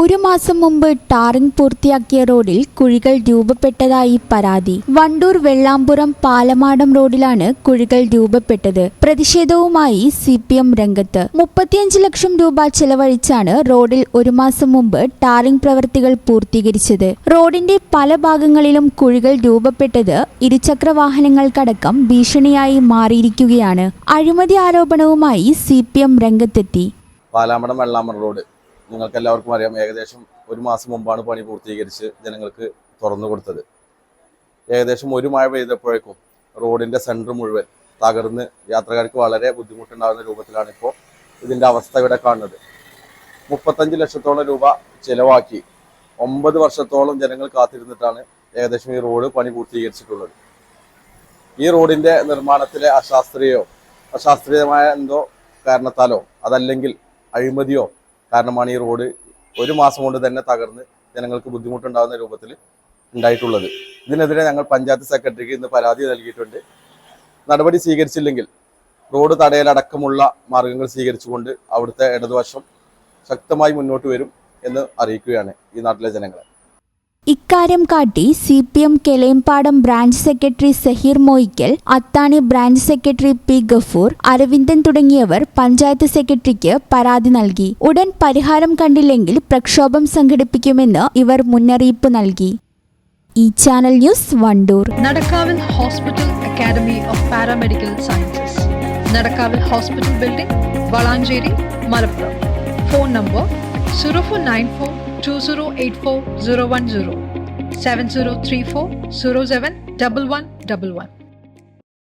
ഒരു മാസം മുമ്പ് ടാറിംഗ് പൂർത്തിയാക്കിയ റോഡിൽ കുഴികൾ രൂപപ്പെട്ടതായി പരാതി. വണ്ടൂർ വെള്ളാമ്പുറം പാലമാടം റോഡിലാണ് കുഴികൾ രൂപപ്പെട്ടത്. പ്രതിഷേധവുമായി സി പി എം രംഗത്ത്. മുപ്പത്തിയഞ്ച് ലക്ഷം രൂപ ചെലവഴിച്ചാണ് റോഡിൽ ഒരു മാസം മുമ്പ് ടാറിംഗ് പ്രവൃത്തികൾ പൂർത്തീകരിച്ചത്. റോഡിന്റെ പല ഭാഗങ്ങളിലും കുഴികൾ രൂപപ്പെട്ടത് ഇരുചക്ര വാഹനങ്ങൾക്കടക്കം ഭീഷണിയായി മാറിയിരിക്കുകയാണ്. അഴിമതി ആരോപണവുമായി സി പി എം രംഗത്തെത്തി. പാലാമടം വെള്ളാമൺ റോഡ്. നിങ്ങൾക്ക് എല്ലാവർക്കും അറിയാം ഏകദേശം ഒരു മാസം മുമ്പാണ് പണി പൂർത്തീകരിച്ച് ജനങ്ങൾക്ക് തുറന്നു കൊടുത്തത്. ഏകദേശം ഒരു മഴ പെയ്തപ്പോഴേക്കും റോഡിന്റെ സെന്റർ മുഴുവൻ തകർന്ന് യാത്രക്കാർക്ക് വളരെ ബുദ്ധിമുട്ടുണ്ടാകുന്ന രൂപത്തിലാണ് ഇപ്പോൾ ഇതിന്റെ അവസ്ഥ ഇവിടെ കാണുന്നത്. മുപ്പത്തഞ്ച് ലക്ഷത്തോളം രൂപ ചിലവാക്കി ഒമ്പത് വർഷത്തോളം ജനങ്ങൾ കാത്തിരുന്നിട്ടാണ് ഏകദേശം ഈ റോഡ് പണി പൂർത്തീകരിച്ചിട്ടുള്ളത്. ഈ റോഡിന്റെ നിർമ്മാണത്തിലെ അശാസ്ത്രീയോ അശാസ്ത്രീയമായ എന്തോ കാരണത്താലോ അതല്ലെങ്കിൽ അഴിമതിയോ കാരണമാണ് ഈ റോഡ് ഒരു മാസം കൊണ്ട് തന്നെ തകർന്ന് ജനങ്ങൾക്ക് ബുദ്ധിമുട്ടുണ്ടാകുന്ന രൂപത്തിൽ ഉണ്ടായിട്ടുള്ളത്. ഇതിനെതിരെ ഞങ്ങൾ പഞ്ചായത്ത് സെക്രട്ടറിക്ക് ഇന്ന് പരാതി നൽകിയിട്ടുണ്ട്. നടപടി സ്വീകരിച്ചില്ലെങ്കിൽ റോഡ് തടയലടക്കമുള്ള മാർഗങ്ങൾ സ്വീകരിച്ചുകൊണ്ട് അവിടുത്തെ ഇടതുവശം ശക്തമായി മുന്നോട്ട് വരും എന്ന് അറിയിക്കുകയാണ് ഈ നാട്ടിലെ ജനങ്ങളെ. ഇക്കാര്യം കാട്ടി C P M Kelayampadam branch secretary Saheer Moyikkal Athani branch secretary P Gafoor Aravindan തുടങ്ങിയവർ പഞ്ചായത്ത് സെക്രട്ടറിക്ക് പരാതി നൽകി. ഉടൻ പരിഹാരം കണ്ടില്ലെങ്കിൽ പ്രക്ഷോഭം സംഘടിപ്പിക്കുമെന്ന് ഇവർ മുന്നറിയിപ്പ് നൽകി. ഈ channel news Wandoor. നടക്കാവിൽ hospital academy of paramedical sciences. നടക്കാവിൽ hospital building Valanchery Malappuram. Phone number zero four nine four 2084 010